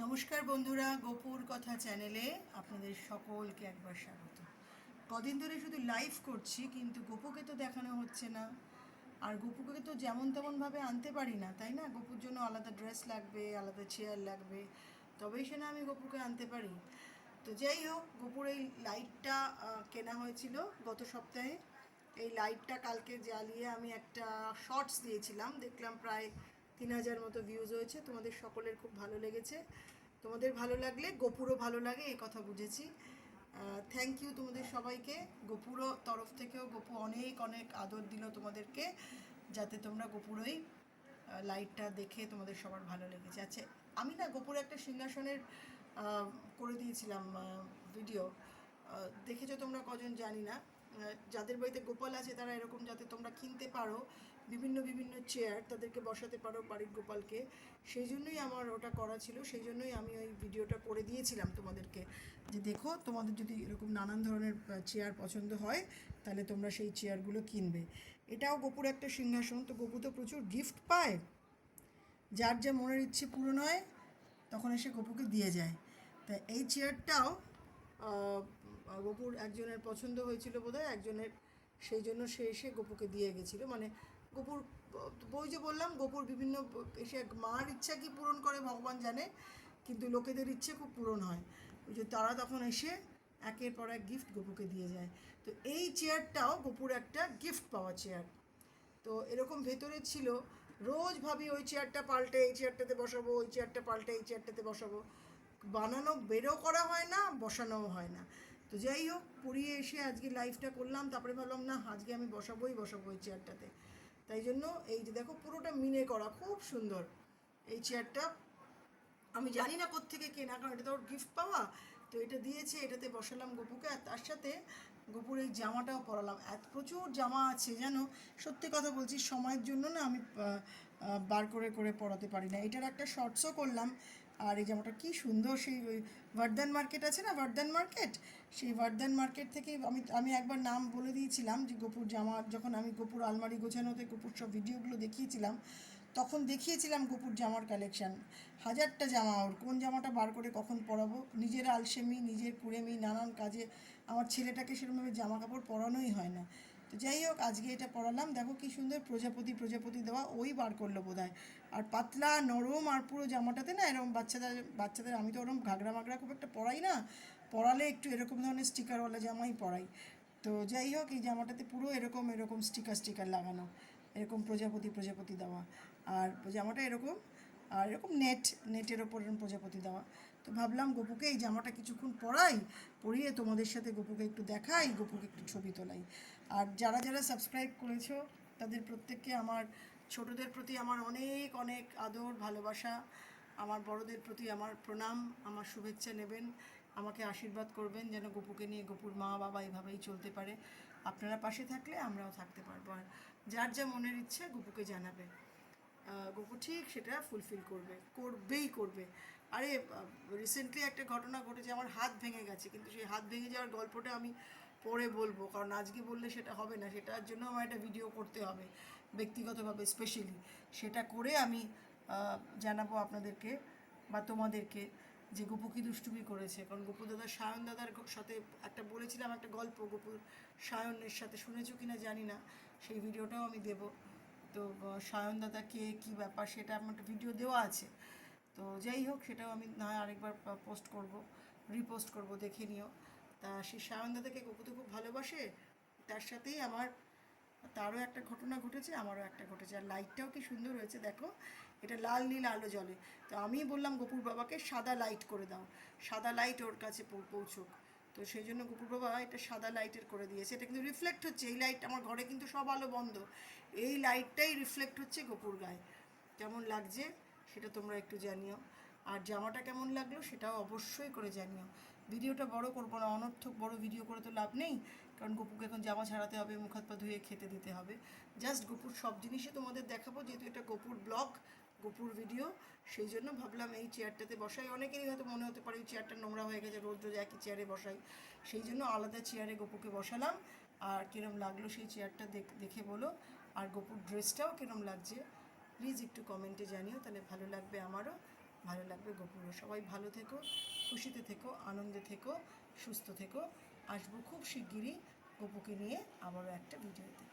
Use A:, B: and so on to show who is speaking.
A: নমস্কার বন্ধুরা, গোপুর কথা চ্যানেলে আপনাদের সকলকে একবার স্বাগত। কদিন ধরে শুধু লাইভ করছি, কিন্তু গোপুকে তো দেখানো হচ্ছে না। আর গোপুকে তো যেমন তেমনভাবে আনতে পারি না, তাই না? গোপুর জন্য আলাদা ড্রেস লাগবে, আলাদা চেয়ার লাগবে, তবেই সে না আমি গোপুকে আনতে পারি। তো যাই হোক, গোপুর এই লাইটটা কেনা হয়েছিল গত সপ্তাহে। এই লাইটটা কালকে জ্বালিয়ে আমি একটা শর্টস দিয়েছিলাম, দেখলাম প্রায় তিন হাজার মতো ভিউজ হয়েছে। তোমাদের সকলের খুব ভালো লেগেছে। তোমাদের ভালো লাগলে, গোপুরও ভালো লাগে এই কথা বুঝেছি। থ্যাংক ইউ তোমাদের সবাইকে। গোপুরও তরফ থেকেও গোপু অনেক অনেক আদর দিল তোমাদেরকে, যাতে তোমরা গোপুরই লাইটটা দেখে তোমাদের সবার ভালো লেগেছে। আচ্ছা আমি না গোপুর একটা সিংহাসনের করে দিয়েছিলাম ভিডিও দেখেছ তোমরা কজন জানি না। যাদের বাড়িতে গোপাল আছে তারা এরকম যাতে তোমরা কিনতে পারো। বিভিন্ন বিভিন্ন চেয়ার তাদেরকে বসাতে পারো বাড়ির গোপালকে। সেই জন্যই আমার ওটা করা ছিল, সেই জন্যই আমি ওই ভিডিওটা করে দিয়েছিলাম তোমাদেরকে। যে দেখো, তোমাদের যদি এরকম নানান ধরনের চেয়ার পছন্দ হয়, তাহলে তোমরা সেই চেয়ারগুলো কিনবে। এটাও গোপুর একটা সিংহাসন, তো গোপু তো প্রচুর গিফট পায়। যার যা মনের ইচ্ছে পূরণ হয়, তখন এসে গপুকে দিয়ে যায়। তা এই চেয়ারটাও গপুর একজনের পছন্দ হয়েছিল বোধহয়, একজনের, সেই জন্য সে এসে গপুকে দিয়ে গেছিল। মানে গপুর বই যে বললাম, গপুর বিভিন্ন এসে মার ইচ্ছা কি পূরণ করে ভগবান জানে, কিন্তু লোকেদের ইচ্ছে খুব পূরণ হয়। ওই যে তারা তখন এসে একের পর এক গিফট গপুকে দিয়ে যায়। তো এই চেয়ারটাও গপুর একটা গিফট পাওয়া চেয়ার তো এরকম ভেতরে ছিল, রোজ ভাবি ওই চেয়ারটা পাল্টে, এই চেয়ারটাতে বসাবো, ওই চেয়ারটা পাল্টে, এই চেয়ারটাতে বসাবো। বানানো, বেরও করা হয় না, বসানোও হয় না। তো যাই হোক পুড়িয়ে এসে আজকে লাইভটা করলাম, তারপরে ভাবলাম, না, আজকে আমি বসাবোই, বসাবো ওই চেয়ারটাতে তাই জন্য এই যে দেখো পুরোটা মিনে করা, খুব সুন্দর। এই চেয়ারটা আমি জানি না কোত্থেকে কেনা, কারণ এটা তো ওর গিফট পাওয়া। তো এটা দিয়েছে, এটাতে বসালাম গপুকে, আর তার সাথে গপুর এই জামাটাও পরালাম। এত প্রচুর জামা আছে, জানো? সত্যি কথা বলছি, সময়ের জন্য না আমি বার করে করে পরাতে পারি না। এটার একটা শর্টসও করলাম আর এই জামাটা কি সুন্দর, সেই ওই ভার্দান মার্কেট আছে না ভার্দান মার্কেট সেই ভার্দান মার্কেট থেকে আমি আমি একবার নাম বলে দিয়েছিলাম যে গোপুর জামা, যখন আমি গোপুর আলমারি গোছানোতে গোপুর সব ভিডিওগুলো দেখিয়েছিলাম, তখন দেখিয়েছিলাম গোপুর জামার কালেকশান হাজারটা জামা, ওর কোন জামাটা বার করে কখন পরাবো? নিজের আলসেমি, নিজের কুড়েমি, নানান কাজে আমার ছেলেটাকে সেরকমভাবে জামা কাপড় পরানোই হয় না। তো যাই হোক, আজকে এটা পরালাম দেখো কি সুন্দর প্রজাপতি প্রজাপতি দেওয়া, ওই বার করল বোধ আর পাতলা, নরম আর পুরো জামাটাতে না এরকম বাচ্চাদের বাচ্চাদের, আমি তো ওরকম ঘাগরা মাগরা খুব একটা পরাই না। পরালে একটু এরকম ধরনের স্টিকারওয়ালা জামাই পরাই। তো যাই হোক, এই জামাটাতে পুরো এরকম এরকম স্টিকার স্টিকার লাগানো। এরকম প্রজাপতি প্রজাপতি দেওয়া। আর জামাটা এরকম, আর এরকম নেট নেটের ওপর প্রজাপতি দেওয়া। তো ভাবলাম গপুকে এই জামাটা কিছুক্ষণ পরাই, পরিয়ে তোমাদের সাথে গপুকে একটু দেখাই, গপুকে একটু ছবি তোলাই। আর যারা যারা সাবস্ক্রাইব করেছ, তাদের প্রত্যেককে আমার, ছোটদের প্রতি আমার অনেক অনেক আদর, ভালোবাসা। আমার বড়দের প্রতি আমার প্রণাম, আমার শুভেচ্ছা নেবেন, আমাকে আশীর্বাদ করবেন যেন গপুকে নিয়ে গপুর মা বাবা এভাবেই চলতে পারে। আপনারা পাশে থাকলে আমরাও থাকতে পারব। আর যার যা মনের ইচ্ছে গপুকে জানাবে। গপু ঠিক সেটা ফুলফিল করবে, করবেই করবে। আরে রিসেন্টলি একটা ঘটনা ঘটেছে, আমার হাত ভেঙে গেছে, কিন্তু সেই হাত ভেঙে যাওয়ার গল্পটা আমি পরে বলব, কারণ আজকে বললে সেটা হবে না, সেটার জন্য আমার একটা ভিডিও করতে হবে, ব্যক্তিগতভাবে স্পেশালি সেটা করে আমি জানাব আপনাদেরকে বা তোমাদেরকে যে গপু কি দুষ্টুমি করেছে, কারণ গপু দাদা, সায়ন দাদার সাথে একটা বলেছিলাম একটা গল্প গপুর সায়নের সাথে শুনেছো কি না জানি না, সেই ভিডিওটাও আমি দেবো। তো সায়ন দাদা কে, কী ব্যাপার, সেটা আমার একটা ভিডিও দেওয়া আছে। তো যাই হোক, সেটাও আমি না আরেকবার পোস্ট করব রিপোস্ট করব, দেখে নিও। তা সেই সায়ন দাদাকে গপু তো খুব ভালোবাসে, তার সাথেই আমার, তারও একটা ঘটনা ঘটেছে, আমারও একটা ঘটেছে। আর লাইটটাও কি সুন্দর হয়েছে, দেখো, এটা লাল নীল আলো জ্বলে। তো আমি বললাম, গপুর বাবাকে সাদা লাইট করে দাও। সাদা লাইট ওর কাছে পৌঁছুক। তো সেই জন্য গপুর বাবা এটা সাদা লাইটের করে দিয়েছে। এটা কিন্তু রিফ্লেক্ট হচ্ছে, এই লাইট আমার ঘরে কিন্তু সব আলো বন্ধ। এই লাইটটাই রিফ্লেক্ট হচ্ছে গপুর গায়ে। কেমন লাগছে? সেটা তোমরা একটু জানিও। আর জামাটা কেমন লাগল সেটাও অবশ্যই করে জানিও। ভিডিওটা বড় করব না, অনর্থক বড় ভিডিও করে তো লাভ নেই। কারণ গপুকে এখন জামা ছাড়াতে হবে, মুখ হাত পা ধুয়ে খেতে দিতে হবে। জাস্ট গপুর সব জিনিসই তোমাদের দেখাবো, যেহেতু এটা গপুর ব্লগ, গপুর ভিডিও। সেই জন্য ভাবলাম এই চেয়ারটাতে বসাই। অনেকেরই হয়তো মনে হতে পারে এই চেয়ারটা নোংরা হয়ে গেছে রোজ রোজ একই চেয়ারে বসাই। সেই জন্য আলাদা চেয়ারে গপুকে বসালাম। আর কিরম লাগল সেই চেয়ারটা দেখ- দেখে বলো। আর গপুর ড্রেসটাও কিরম লাগছে। প্লিজ একটু কমেন্টে জানিও, তাহলে ভালো লাগবে আমারও, ভালো লাগবে গোপুরও। সবাই ভালো থেকো, খুশিতে থেকো, আনন্দে থেকো, সুস্থ থেকো। আসব খুব শিগগিরই গোপুকে নিয়ে আবারও একটা ভিডিওতে।